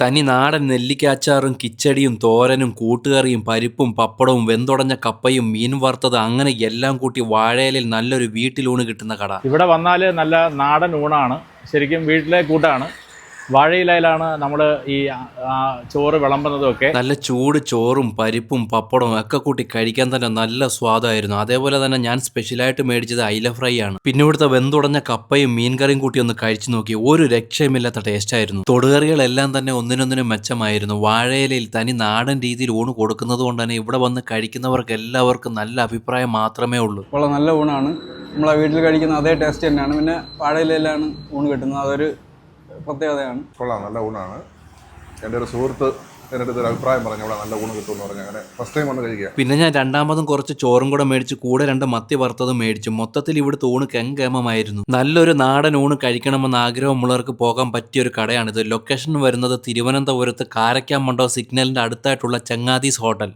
തനി നാടൻ നെല്ലിക്കാച്ചാറും കിച്ചടിയും തോരനും കൂട്ടുകറിയും പരിപ്പും പപ്പടവും വെന്തുടഞ്ഞ കപ്പയും മീൻ വറുത്തത് അങ്ങനെ എല്ലാം കൂട്ടി വാഴയിലിൽ നല്ലൊരു വീട്ടിലൂണ് കിട്ടുന്ന കട. ഇവിടെ വന്നാൽ നല്ല നാടൻ ഊണാണ്. ശരിക്കും വീട്ടിലെ കൂട്ടാണ്. വാഴയിലയിലാണ് നമ്മൾ ഈ ചോറ് വിളമ്പുന്നതും ഒക്കെ നല്ല ചൂട് ചോറും പരിപ്പും പപ്പടവും ഒക്കെ കൂട്ടി കഴിക്കാൻ തന്നെ നല്ല സ്വാദായിരുന്നു. അതേപോലെ തന്നെ ഞാൻ സ്പെഷ്യലായിട്ട് മേടിച്ചത് അയില ഫ്രൈ ആണ്. പിന്നെ ഇവിടുത്തെ വെന്തുടഞ്ഞ കപ്പയും മീൻകറിയും കൂട്ടി ഒന്ന് കഴിച്ചു നോക്കി. ഒരു രക്ഷയുമില്ലാത്ത ടേസ്റ്റ് ആയിരുന്നു. തൊടുകറികളെല്ലാം തന്നെ ഒന്നിനൊന്നിനും മെച്ചമായിരുന്നു. വാഴയിലയിൽ തനി നാടൻ രീതിയിൽ ഊണ് കൊടുക്കുന്നത് കൊണ്ട് തന്നെ ഇവിടെ വന്ന് കഴിക്കുന്നവർക്ക് എല്ലാവർക്കും നല്ല അഭിപ്രായം മാത്രമേ ഉള്ളൂ. വളരെ നല്ല ഊണാണ്. നമ്മളെ വീട്ടിൽ കഴിക്കുന്ന അതേ ടേസ്റ്റ് തന്നെയാണ്. പിന്നെ വാഴയിലയിലാണ് ഊണ് കിട്ടുന്നത്. അതൊരു പ്രത്യേകതയാണ്. കൊള്ളാം നല്ല ഊണാണ്. എന്റെ ഒരു സുഹൃത്ത് എന്റെ അടുത്ത് ഒരു അഭിപ്രായം പറഞ്ഞു അവിടെ നല്ല ഊണ് കിട്ടുമെന്ന് പറഞ്ഞു. അങ്ങനെ ഫസ്റ്റ് ടൈം വന്ന് കഴിക്കുക. പിന്നെ ഞാൻ രണ്ടാമതും കുറച്ച് ചോറും കൂടെ മേടിച്ച് കൂടെ രണ്ട് മത്തി വറുത്തതും മേടിച്ചു. മൊത്തത്തിൽ ഇവിടുത്തെ ഊണ് കെങ്കേമമായിരുന്നു. നല്ലൊരു നാടൻ ഊണ് കഴിക്കണമെന്ന് ആഗ്രഹമുള്ളവർക്ക് പോകാൻ പറ്റിയ ഒരു കടയാണിത്. ലൊക്കേഷൻ വരുന്നത് തിരുവനന്തപുരത്ത് കാരക്കാമണ്ടോ സിഗ്നലിന്റെ അടുത്തായിട്ടുള്ള ചങ്ങാതീസ് ഹോട്ടൽ.